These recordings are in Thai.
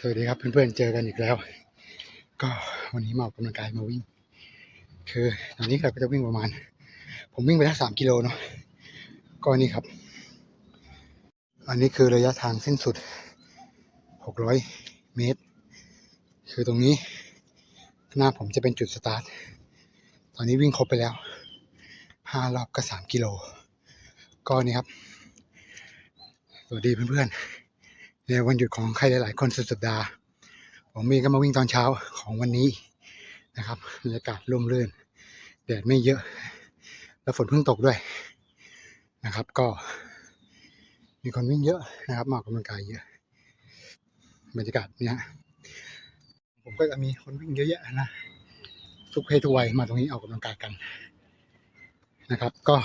สวัสดีครับเพื่อนๆเจอกันอีกแล้ว ก็วันนี้มาออกกำลังกายมาวิ่ง คือตอนนี้เราก็จะวิ่งประมาณ ผมวิ่งไปได้สามกิโลเนาะก็นี่ครับ อันนี้คือระยะทางสิ้นสุดหกร้อยเมตร คือตรงนี้หน้าผมจะเป็นจุดสตาร์ทตอนนี้วิ่งครบไปแล้วห้ารอบก็สามกิโลก็นี่ครับ สวัสดีเพื่อนๆ ในวันหยุดของใครหลาย ๆ คนสุดสัปดาห์ ผมมีก็มาวิ่งตอนเช้าของวันนี้นะครับบรรยากาศร่มรื่นแดดไม่เยอะ แล้วฝนเพิ่งตกด้วยนะครับ ก็มีคนวิ่งเยอะนะครับมาออกกำลังกายเยอะบรรยากาศเนี้ยผมก็จะมีคนวิ่งเยอะแยะนะทุกเพศทุกวัยมาตรงนี้ออกกำลังกายกันนะครับ ก็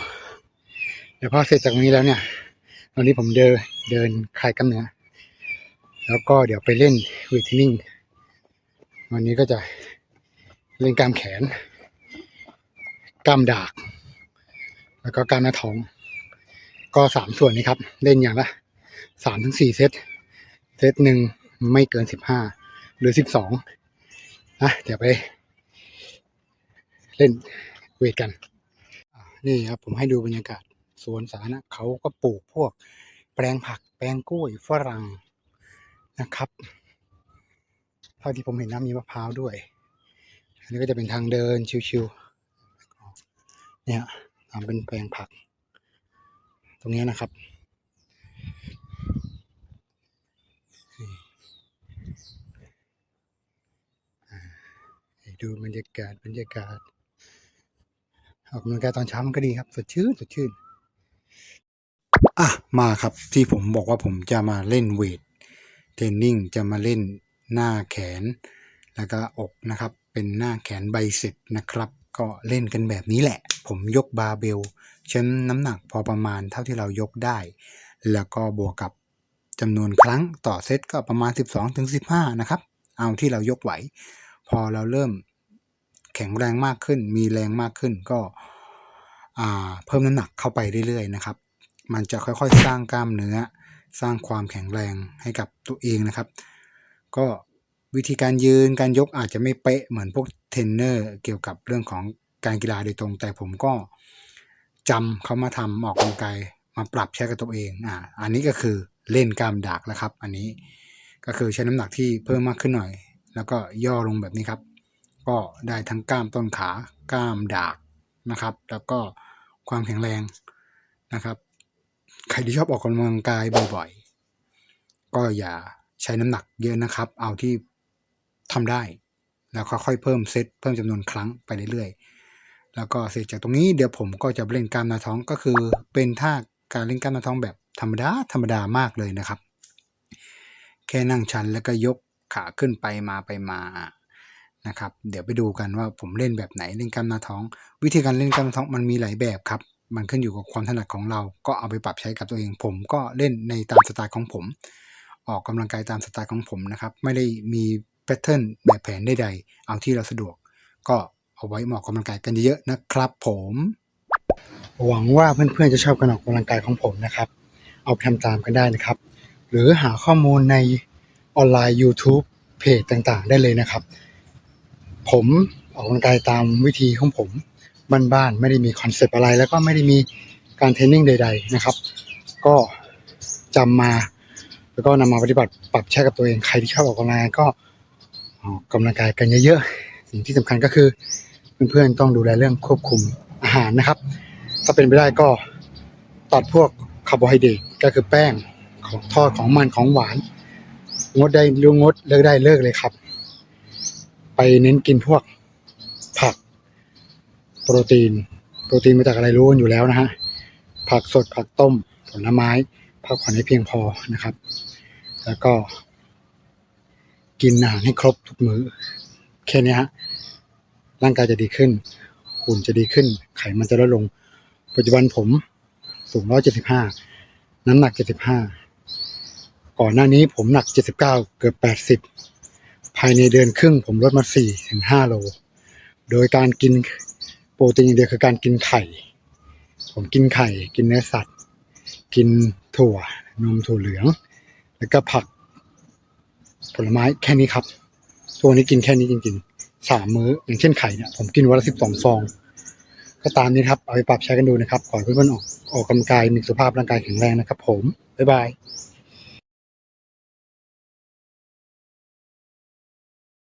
เดี๋ยวพอเสร็จจากตรงนี้แล้วเนี่ยตอนนี้ผมเดินเดินคลายกล้ามเนื้อ แล้วก็เดี๋ยวไปเล่นเวทเทรนนิ่ง วันนี้ก็จะเล่นกล้ามแขน กล้ามดาก แล้วก็กล้ามหน้าท้อง ก็สามส่วนนี้ครับ เล่นอย่างละสามถึงสี่เซต เซตหนึ่งไม่เกินสิบห้าหรือสิบสองนะเดี๋ยวไป เล่นเวทกัน นี่ครับผมให้ดูบรรยากาศสวนสาธารณะเขาก็ปลูกพวกแปลงผักแปลงกล้วยฝรั่ง นะครับเท่าที่ผมเห็นนะมีมะพร้าวด้วย อันนี้ก็จะเป็นทางเดินชิวๆเนี่ยทำเป็นแปลงผัก ตรงนี้นะครับดูบรรยากาศบรรยากาศออกกำลังกายตอนเช้ามันก็ดีครับ สดชื่นสดชื่น อะ มาครับที่ผมบอกว่าผมจะมาเล่นเวท เทรนนิ่งจะมาเล่นหน้าแขน แล้วก็อกนะครับ เป็นหน้าแขนไบเซ็ปนะครับ ก็เล่นกันแบบนี้แหละ ผมยกบาร์เบลเช้นน้ำหนักพอประมาณเท่าที่เรายกได้ แล้วก็บวกกับจำนวนครั้งต่อเซตก็ประมาณ 12-15 นะครับ เอาที่เรายกไหว พอเราเริ่มแข็งแรงมากขึ้น มีแรงมากขึ้นก็เพิ่มน้ำหนักเข้าไปเรื่อยๆนะครับ มันจะค่อยๆสร้างกล้ามเนื้อ สร้างความแข็งแรงให้กับตัวเองนะครับ ก็วิธีการยืนการยกอาจจะไม่เป๊ะเหมือนพวกเทรนเนอร์เกี่ยวกับเรื่องของการกีฬาโดยตรง แต่ผมก็จำเขามาทำออกกำลังกายมาปรับใช้กับตัวเองอ่าอันนี้ก็คือเล่นกล้ามดากแล้วครับ อันนี้ก็คือใช้น้ำหนักที่เพิ่มมากขึ้นหน่อย แล้วก็ย่อลงแบบนี้ครับ ก็ได้ทั้งกล้ามต้นขากล้ามดากนะครับ แล้วก็ความแข็งแรงนะครับ ใครที่ชอบออกกำลังกายบ่อยๆ ก็อย่าใช้น้ำหนักเยอะนะครับ เอาที่ทำได้ แล้วค่อยๆเพิ่มเซตเพิ่มจำนวนครั้งไปเรื่อยๆ แล้วก็เสร็จจากตรงนี้เดี๋ยวผมก็จะเล่นกล้ามหน้าท้องก็คือ เป็นท่าการเล่นกล้ามหน้าท้องแบบธรรมดาธรรมดามากเลยนะครับ แค่นั่งชันแล้วก็ยกขาขึ้นไปมาไปมานะครับ เดี๋ยวไปดูกันว่าผมเล่นแบบไหนเล่นกล้ามหน้าท้อง วิธีการเล่นกล้ามหน้าท้องมันมีหลายแบบครับ มันขึ้นอยู่กับความถนัดของเรา ก็เอาไปปรับใช้กับตัวเอง ผมก็เล่นในตามสไตล์ของผม ออกกำลังกายตามสไตล์ของผมนะครับ ไม่ได้มีแพทเทิร์นแบบแผนใดๆ เอาที่เราสะดวก ก็เอาไว้เหมาออกกำลังกายกันเยอะๆนะครับ ผม หวังว่าเพื่อนๆจะชอบการออกกำลังกายของผมนะครับ เอาไปทำตามกันได้นะครับ หรือหาข้อมูลในออนไลน์ YouTube เพจต่างๆ ได้เลยนะครับ ผมออกกำลังกายตามวิธีของผม บ้านๆไม่ได้มีคอนเซปต์อะไร แล้วก็ไม่ได้มีการเทรนนิ่งใด ๆ นะครับ ก็จำมาแล้วก็นำมาปฏิบัติปรับใช้กับตัวเองใครที่ชอบออกกำลังกายก็ออกกำลังกายกันเยอะๆสิ่งที่สำคัญก็คือเพื่อนๆต้องดูแลเรื่องควบคุมอาหารนะครับ ถ้าเป็นไปได้ก็ตัดพวกคาร์โบไฮเดรตก็คือแป้งของทอดของมันของหวาน งดได้รื่องงดเลิกได้เลิกเลยครับ ไปเน้นกินพวก โปรตีน โปรตีนมาจากอะไรรู้กันอยู่แล้วนะฮะ ผักสดผักต้ม ผลไม้ พักผ่อนให้เพียงพอนะครับ แล้วก็ กินอาหารให้ครบทุกมื้อแค่นี้ฮะ ร่างกายจะดีขึ้น หุ่นจะดีขึ้น ไขมันจะลดลง ปัจจุบันผมสูง 175 น้ำหนัก 75 ก่อนหน้านี้ผมหนัก 79 เกือบ 80 ภายในเดือนครึ่งผมลดมา4ถึง5โล โดยการกิน ปรตีนอย่างเดียวคือการกินไข่ ผมกินไข่ กินเนื้อสัตว์ กินถั่ว นมถั่วเหลือง แล้วก็ผัก ผลไม้แค่นี้ครับตัวนี้กินแค่นี้จริงๆสามมื้อ อย่างเช่นไข่เนี่ยผมกินวันละสิบสองฟอง ก็ตามนี้ครับ เอาไปปรับใช้กันดูนะครับ ขอให้เพื่อนๆออกออกกำลังกายมีสุขภาพร่างกายแข็งแรงนะครับ ผม บ๊ายบาย